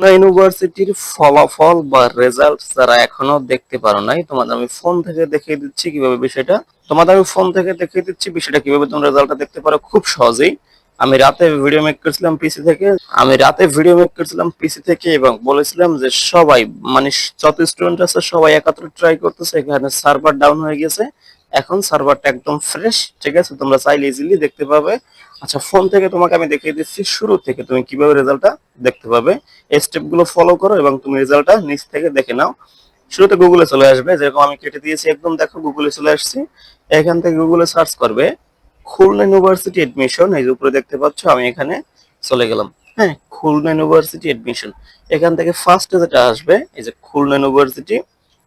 ইউনিভার্সিটির ফলাফল বা রেজাল্ট যারা এখনও দেখতে পারো নাই, তোমাদের আমি ফোন থেকে দেখিয়ে দিচ্ছি কীভাবে বিষয়টা। তোমাদের আমি ফোন থেকে দেখিয়ে দিচ্ছি বিষয়টা কীভাবে তোমরা রেজাল্টটা দেখতে পারো খুব সহজেই। আমি রাতে ভিডিও মেক করেছিলাম পিসি থেকে, আমি রাতে ভিডিও মেক করেছিলাম পিসি থেকে এবং বলেছিলাম যে সবাই মানে যত স্টুডেন্ট আছে সবাই একাত্র ট্রাই করতেছে, এখানে সার্ভার ডাউন হয়ে গেছে। এখন সার্ভারটা একদম ফ্রেশ ঠিক আছে? তোমরা চাইলে ইজিলি দেখতে পাবে। আচ্ছা ফোন থেকে তোমাকে আমি দেখিয়ে দিচ্ছি শুরু থেকে তুমি কীভাবে রেজাল্টটা দেখতে পাবে। এই স্টেপগুলো ফলো করো এবং তুমি রেজাল্টটা নিচ থেকে দেখে নাও। শুরুতে গুগলে চলে আসবে, যেরকম আমি কেটে দিয়েছি, একদম দেখো গুগলে চলে আসছি। এখান থেকে গুগলে সার্চ করবে, খুলনা ইউনিভার্সিটি এডমিশন এই যে উপরে দেখতে পাচ্ছ, আমি এখানে চলে গেলাম। হ্যাঁ খুলনা ইউনিভার্সিটি এডমিশন এখান থেকে ফার্স্টে যেটা আসবে, এই যে খুলনা ইউনিভার্সিটি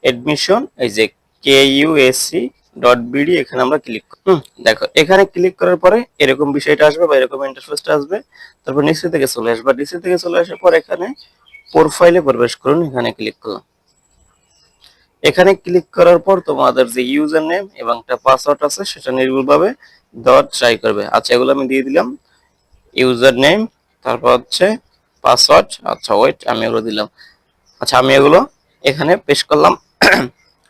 এডমিশন এই যে কে ইউএসসি ডট বিডি এখানে আমরা ক্লিক দেখো এখানে ক্লিক করার পরে এরকম বিষয়টা আসবে বা এরকম ইন্টারফেসটা আসবে। তারপর নিচে থেকে চলে আসবে। নিচে থেকে চলে আসার পর এখানে প্রোফাইলে প্রবেশ করুন এখানে ক্লিক করুন। এখানে ক্লিক করার পর তোমাদের যে ইউজার নেম এবং একটা পাসওয়ার্ড আছে সেটা নির্ভুলভাবে দেওয়ার ট্রাই করবে। আচ্ছা এগুলো আমি দিয়ে দিলাম। ইউজার নেম তারপর হচ্ছে পাসওয়ার্ড আচ্ছা ওয়েট আমি এগুলো দিলাম। আচ্ছা আমি এগুলো এখানে পেশ করলাম।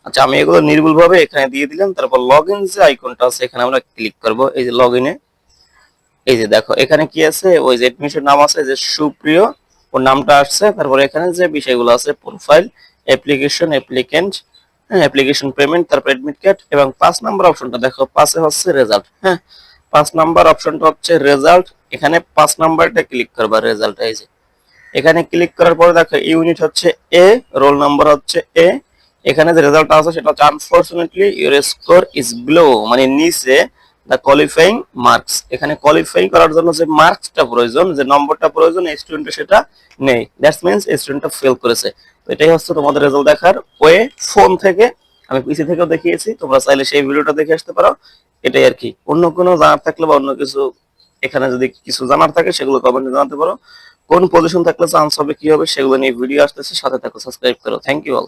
আচ্ছা আমি এগুলো নির্ভুলভাবে এখানে দিয়ে দিলাম, তারপর লগ ইন যে আইকনটা আছে, এখানে আমরা ক্লিক করব, এই যে লগ ইনে এই যে দেখো, এখানে কি আছে? ওই যে এডমিশন নাম আছে, যে সুপ্রিয়, ওর নামটা আসছে, তারপর এখানে যে বিষয়গুলো আছে প্রোফাইল অ্যাপ্লিকেশন অ্যাপ্লিকেন্ট হ্যাঁ অ্যাপ্লিকেশন পেমেন্ট তারপর এডমিট কার্ড এবং পাঁচ নাম্বার অপশনটা দেখো, পাশে হচ্ছে রেজাল্ট হ্যাঁ। পাঁচ নাম্বার অপশনটা হচ্ছে রেজাল্ট এখানে পাঁচ নাম্বারটা ক্লিক করবা রেজাল্ট এই যে। এখানে ক্লিক করার পরে দেখো ইউনিট হচ্ছে এ রোল নাম্বার হচ্ছে এ এখানে যে রেজাল্ট আছে সেটা হচ্ছে unfortunately your score is below মানে নিচে দ্য কোয়ালিফাইং মার্কস এখানে কোয়ালিফাই করার জন্য যে মার্কসটা প্রয়োজন, যে নম্বরটা প্রয়োজন, এই স্টুডেন্টের সেটা নেই। দ্যাটস মিনস এই স্টুডেন্টটা ফেল করেছে। তো এটাই হচ্ছে তোমাদের রেজাল্ট দেখার ওয়ে। ফোন থেকে, আমি পিসি থেকেও দেখিয়েছি, তোমরা চাইলে সেই ভিডিওটা দেখে আসতে পারো। এটাই আর কি। অন্য কোনো জানার থাকলে বা অন্য কিছু এখানে যদি কিছু জানার থাকে, সেগুলো কমেন্টে জানাতে পারো। কোন পজিশন থাকলে চান্স হবে, কি হবে, সেগুলো নিয়ে ভিডিও আসতেছে, সাথে থাকো সাবস্ক্রাইব করো। Thank you all